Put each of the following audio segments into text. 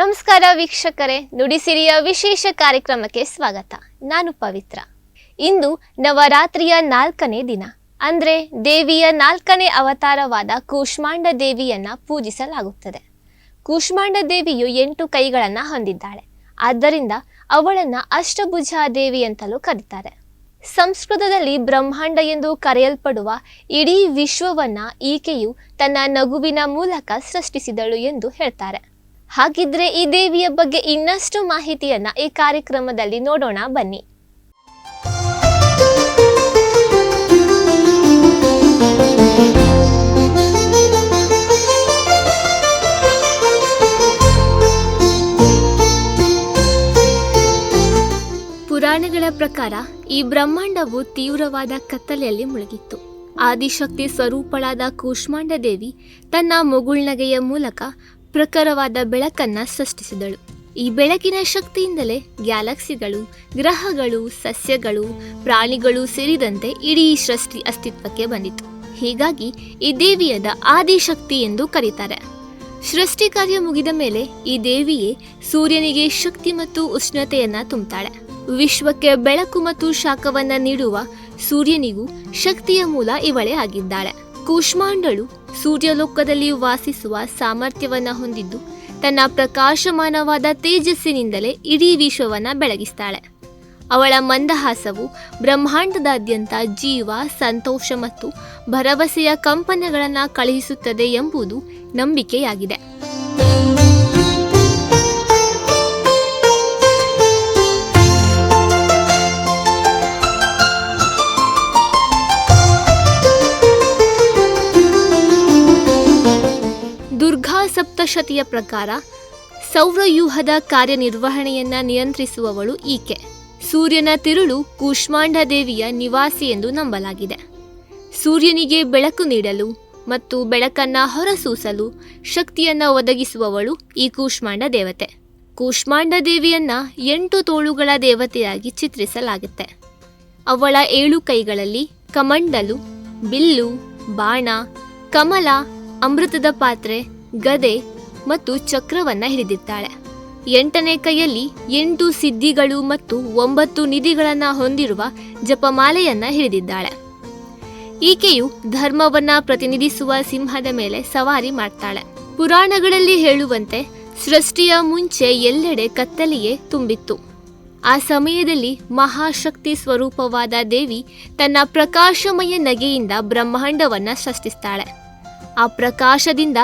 ನಮಸ್ಕಾರ ವೀಕ್ಷಕರೇ ನುಡಿಸಿರಿಯ ವಿಶೇಷ ಕಾರ್ಯಕ್ರಮಕ್ಕೆ ಸ್ವಾಗತ. ನಾನು ಪವಿತ್ರ. ಇಂದು ನವರಾತ್ರಿಯ ನಾಲ್ಕನೇ ದಿನ. ಅಂದ್ರೆ ದೇವಿಯ ನಾಲ್ಕನೇ ಅವತಾರವಾದ ಕೂಷ್ಮಾಂಡ ದೇವಿಯನ್ನ ಪೂಜಿಸಲಾಗುತ್ತದೆ. ಕೂಷ್ಮಾಂಡ ದೇವಿಯು ಎಂಟು ಕೈಗಳನ್ನ ಹೊಂದಿದ್ದಾಳೆ. ಆದ್ದರಿಂದ ಅವಳನ್ನ ಅಷ್ಟಭುಜ ದೇವಿ ಅಂತಲೂ ಕರೀತಾರೆ. ಸಂಸ್ಕೃತದಲ್ಲಿ ಬ್ರಹ್ಮಾಂಡ ಎಂದು ಕರೆಯಲ್ಪಡುವ ಇಡೀ ವಿಶ್ವವನ್ನ ಈಕೆಯು ತನ್ನ ನಗುವಿನ ಮೂಲಕ ಸೃಷ್ಟಿಸಿದಳು ಎಂದು ಹೇಳ್ತಾರೆ. ಹಾಗಿದ್ರೆ ಈ ದೇವಿಯ ಬಗ್ಗೆ ಇನ್ನಷ್ಟು ಮಾಹಿತಿಯನ್ನ ಈ ಕಾರ್ಯಕ್ರಮದಲ್ಲಿ ನೋಡೋಣ, ಬನ್ನಿ. ಪುರಾಣಗಳ ಪ್ರಕಾರ ಈ ಬ್ರಹ್ಮಾಂಡವು ತೀವ್ರವಾದ ಕತ್ತಲೆಯಲ್ಲಿ ಮುಳುಗಿತ್ತು. ಆದಿಶಕ್ತಿ ಸ್ವರೂಪಳಾದ ಕೂಷ್ಮಾಂಡ ದೇವಿ ತನ್ನ ಮುಗುಳ್ನಗೆಯ ಮೂಲಕ ಪ್ರಖರವಾದ ಬೆಳಕನ್ನ ಸೃಷ್ಟಿಸಿದಳು. ಈ ಬೆಳಕಿನ ಶಕ್ತಿಯಿಂದಲೇ ಗ್ಯಾಲಕ್ಸಿಗಳು, ಗ್ರಹಗಳು, ಸಸ್ಯಗಳು, ಪ್ರಾಣಿಗಳು ಸೇರಿದಂತೆ ಇಡೀ ಸೃಷ್ಟಿ ಅಸ್ತಿತ್ವಕ್ಕೆ ಬಂದಿತು. ಹೀಗಾಗಿ ಈ ದೇವಿಯದ ಆದಿಶಕ್ತಿ ಎಂದು ಕರೀತಾರೆ. ಸೃಷ್ಟಿ ಕಾರ್ಯ ಮುಗಿದ ಮೇಲೆ ಈ ದೇವಿಯೇ ಸೂರ್ಯನಿಗೆ ಶಕ್ತಿ ಮತ್ತು ಉಷ್ಣತೆಯನ್ನ ತುಂಬುತ್ತಾಳೆ ವಿಶ್ವಕ್ಕೆ ಬೆಳಕು ಮತ್ತು ಶಾಖವನ್ನ ನೀಡುವ ಸೂರ್ಯನಿಗೂ ಶಕ್ತಿಯ ಮೂಲ ಇವಳೇ ಆಗಿದ್ದಾಳೆ. ಕೂಷ್ಮಾಂಡಳು ಸೂರ್ಯಲೋಕದಲ್ಲಿ ವಾಸಿಸುವ ಸಾಮರ್ಥ್ಯವನ್ನು ಹೊಂದಿದ್ದು, ತನ್ನ ಪ್ರಕಾಶಮಾನವಾದ ತೇಜಸ್ಸಿನಿಂದಲೇ ಇಡೀ ವಿಶ್ವವನ್ನು ಬೆಳಗಿಸ್ತಾಳೆ. ಅವಳ ಮಂದಹಾಸವು ಬ್ರಹ್ಮಾಂಡದಾದ್ಯಂತ ಜೀವ, ಸಂತೋಷ ಮತ್ತು ಭರವಸೆಯ ಕಂಪನಗಳನ್ನು ಕಳುಹಿಸುತ್ತದೆ ಎಂಬುದು ನಂಬಿಕೆಯಾಗಿದೆ. ಸಪ್ತಶತಿಯ ಪ್ರಕಾರ ಸೌರವ್ಯೂಹದ ಕಾರ್ಯನಿರ್ವಹಣೆಯನ್ನು ನಿಯಂತ್ರಿಸುವವಳು ಈಕೆ. ಸೂರ್ಯನ ತಿರುಳು ಕೂಷ್ಮಾಂಡ ದೇವಿಯ ನಿವಾಸಿ ಎಂದು ನಂಬಲಾಗಿದೆ. ಸೂರ್ಯನಿಗೆ ಬೆಳಕು ನೀಡಲು ಮತ್ತು ಬೆಳಕನ್ನ ಹೊರಸೂಸಲು ಶಕ್ತಿಯನ್ನ ಒದಗಿಸುವವಳು ಈ ಕೂಷ್ಮಾಂಡ ದೇವತೆ. ಕೂಷ್ಮಾಂಡ ದೇವಿಯನ್ನ ಎಂಟು ತೋಳುಗಳ ದೇವತೆಯಾಗಿ ಚಿತ್ರಿಸಲಾಗುತ್ತೆ. ಅವಳ ಏಳು ಕೈಗಳಲ್ಲಿ ಕಮಂಡಲು, ಬಿಲ್ಲು, ಬಾಣ, ಕಮಲ, ಅಮೃತದ ಪಾತ್ರೆ ಗದೆ ಮತ್ತು ಚಕ್ರವನ್ನ ಹಿಡಿದಿದ್ದಾಳೆ. ಎಂಟನೇ ಕೈಯಲ್ಲಿ ಎಂಟು ಸಿದ್ಧಿಗಳು ಮತ್ತು ಒಂಬತ್ತು ನಿಧಿಗಳನ್ನ ಹೊಂದಿರುವ ಜಪಮಾಲೆಯನ್ನ ಹಿಡಿದಿದ್ದಾಳೆ. ಈಕೆಯು ಧರ್ಮವನ್ನ ಪ್ರತಿನಿಧಿಸುವ ಸಿಂಹದ ಮೇಲೆ ಸವಾರಿ ಮಾಡ್ತಾಳೆ. ಪುರಾಣಗಳಲ್ಲಿ ಹೇಳುವಂತೆ ಸೃಷ್ಟಿಯ ಮುಂಚೆ ಎಲ್ಲೆಡೆ ಕತ್ತಲೆಯೇ ತುಂಬಿತ್ತು. ಆ ಸಮಯದಲ್ಲಿ ಮಹಾಶಕ್ತಿ ಸ್ವರೂಪವಾದ ದೇವಿ ತನ್ನ ಪ್ರಕಾಶಮಯ ನಗೆಯಿಂದ ಬ್ರಹ್ಮಾಂಡವನ್ನ ಸೃಷ್ಟಿಸ್ತಾಳೆ. ಆ ಪ್ರಕಾಶದಿಂದ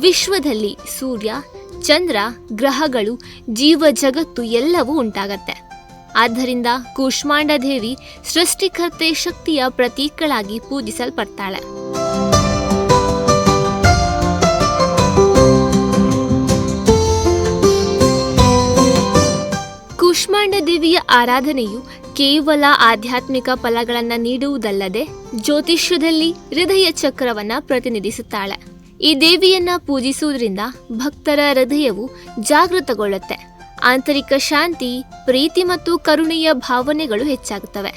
ವಿಶ್ವದಲ್ಲಿ ಸೂರ್ಯ, ಚಂದ್ರ, ಗ್ರಹಗಳು, ಜೀವ ಜಗತ್ತು ಎಲ್ಲವೂ ಉಂಟಾಗತ್ತೆ. ಆದ್ದರಿಂದ ಕೂಷ್ಮಾಂಡ ದೇವಿ ಸೃಷ್ಟಿಕರ್ತೆ ಶಕ್ತಿಯ ಪ್ರತೀಕಳಾಗಿ ಪೂಜಿಸಲ್ಪಡ್ತಾಳೆ. ಕೂಷ್ಮಾಂಡ ದೇವಿಯ ಆರಾಧನೆಯು ಕೇವಲ ಆಧ್ಯಾತ್ಮಿಕ ಫಲಗಳನ್ನು ನೀಡುವುದಲ್ಲದೆ ಜ್ಯೋತಿಷ್ಯದಲ್ಲಿ ಹೃದಯ ಚಕ್ರವನ್ನ ಪ್ರತಿನಿಧಿಸುತ್ತಾಳೆ. ಈ ದೇವಿಯನ್ನ ಪೂಜಿಸುವುದರಿಂದ ಭಕ್ತರ ಹೃದಯವು ಜಾಗೃತಗೊಳ್ಳುತ್ತೆ. ಆಂತರಿಕ ಶಾಂತಿ, ಪ್ರೀತಿ ಮತ್ತು ಕರುಣೆಯ ಭಾವನೆಗಳು ಹೆಚ್ಚಾಗುತ್ತವೆ.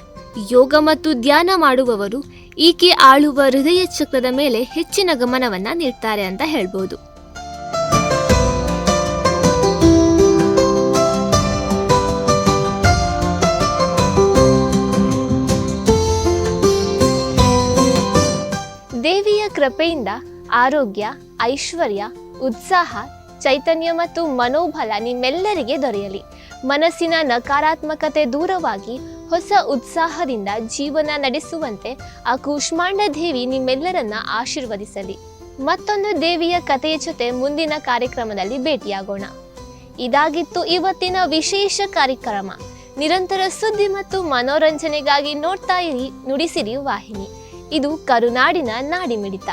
ಯೋಗ ಮತ್ತು ಧ್ಯಾನ ಮಾಡುವವರು ಈಕೆ ಆಳುವ ಹೃದಯ ಚಕ್ರದ ಮೇಲೆ ಹೆಚ್ಚಿನ ಗಮನವನ್ನ ನೀಡ್ತಾರೆ ಅಂತ ಹೇಳ್ಬೋದು. ದೇವಿಯ ಕೃಪೆಯಿಂದ ಆರೋಗ್ಯ, ಐಶ್ವರ್ಯ, ಉತ್ಸಾಹ, ಚೈತನ್ಯ ಮತ್ತು ಮನೋಬಲ ನಿಮ್ಮೆಲ್ಲರಿಗೆ ದೊರೆಯಲಿ. ಮನಸ್ಸಿನ ನಕಾರಾತ್ಮಕತೆ ದೂರವಾಗಿ ಹೊಸ ಉತ್ಸಾಹದಿಂದ ಜೀವನ ನಡೆಸುವಂತೆ ಆ ಕೂಷ್ಮಾಂಡ ದೇವಿ ನಿಮ್ಮೆಲ್ಲರನ್ನ ಆಶೀರ್ವದಿಸಲಿ. ಮತ್ತೊಂದು ದೇವಿಯ ಕಥೆಯ ಜೊತೆ ಮುಂದಿನ ಕಾರ್ಯಕ್ರಮದಲ್ಲಿ ಭೇಟಿಯಾಗೋಣ. ಇದಾಗಿತ್ತು ಇವತ್ತಿನ ವಿಶೇಷ ಕಾರ್ಯಕ್ರಮ. ನಿರಂತರ ಸುದ್ದಿ ಮತ್ತು ಮನೋರಂಜನೆಗಾಗಿ ನೋಡ್ತಾ ಇರಿ, ನುಡಿಸಿರಿ ವಾಹಿನಿ. ಇದು ಕರುನಾಡಿನ ನಾಡಿಮಿಡಿತ.